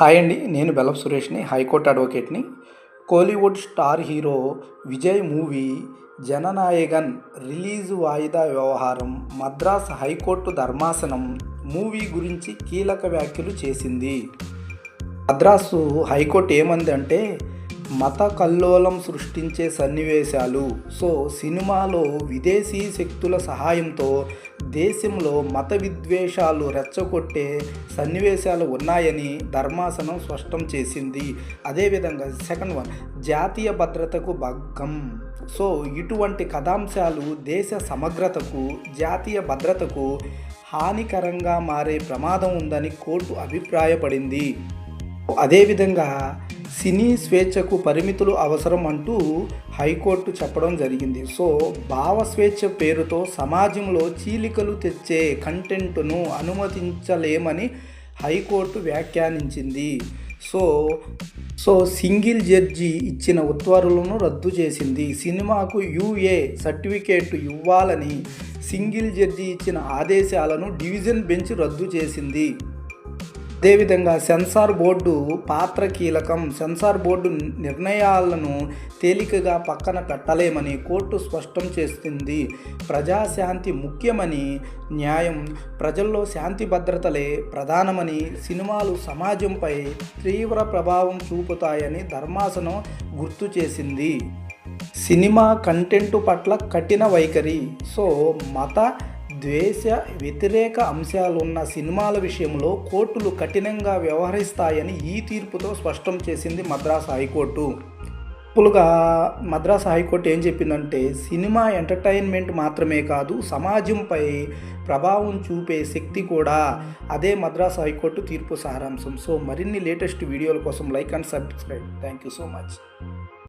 Hi అండి నేను బెలప్ సురేష్ని high court అడ్వకేట్ని. Kollywood star hero Vijay movie Jananayagan release వాయిదా వ్యవహారం మద్రాస్ హైకోర్టు ధర్మాసనం మూవీ గురించి కీలక వ్యాఖ్యలు చేసింది. మద్రాసు హైకోర్టు ఏమంది అంటే మత కల్లోలం సృష్టించే సన్నివేశాలు. సో సినిమాలో విదేశీ శక్తుల సహాయంతో దేశంలో మత విద్వేషాలు రెచ్చగొట్టే సన్నివేశాలు ఉన్నాయని ధర్మాసనం స్పష్టం చేసింది. అదేవిధంగా సెకండ్ వన్ జాతీయ భద్రతకు భగ్గం. సో ఇటువంటి కథాంశాలు దేశ సమగ్రతకు జాతీయ భద్రతకు హానికరంగా మారే ప్రమాదం ఉందని కోర్టు అభిప్రాయపడింది. అదేవిధంగా సినీ స్వేచ్ఛకు పరిమితులు అవసరం అంటూ హైకోర్టు చెప్పడం జరిగింది. సో భావ స్వేచ్ఛ పేరుతో సమాజంలో చీలికలు తెచ్చే కంటెంట్ను అనుమతించలేమని హైకోర్టు వ్యాఖ్యానించింది. సో సో సింగిల్ జడ్జి ఇచ్చిన ఉత్తర్వులను రద్దు చేసింది. సినిమాకు యూఏ సర్టిఫికేట్ ఇవ్వాలని సింగిల్ జడ్జి ఇచ్చిన ఆదేశాలను డివిజన్ బెంచ్ రద్దు చేసింది. అదేవిధంగా సెన్సార్ బోర్డు పాత్ర కీలకం. సెన్సార్ బోర్డు నిర్ణయాలను తేలికగా పక్కన పెట్టలేమని కోర్టు స్పష్టం చేస్తుంది. ప్రజాశాంతి ముఖ్యమని న్యాయం ప్రజల్లో శాంతి భద్రతలే ప్రధానమని సినిమాలు సమాజంపై తీవ్ర ప్రభావం చూపుతాయని ధర్మాసనం గుర్తు చేసింది. సినిమా కంటెంట్ పట్ల కఠిన వైఖరి. సో మత ద్వేష వ్యతిరేక అంశాలున్న సినిమాల విషయంలో కోర్టులు కఠినంగా వ్యవహరిస్తాయని ఈ తీర్పుతో స్పష్టం చేసింది మద్రాసు హైకోర్టు. సింపుల్గా మద్రాసు హైకోర్టు ఏం చెప్పిందంటే సినిమా ఎంటర్టైన్మెంట్ మాత్రమే కాదు సమాజంపై ప్రభావం చూపే శక్తి కూడా అదే మద్రాసు హైకోర్టు తీర్పు సారాంశం. సో మరిన్ని లేటెస్ట్ వీడియోల కోసం like and subscribe. Thank you so much.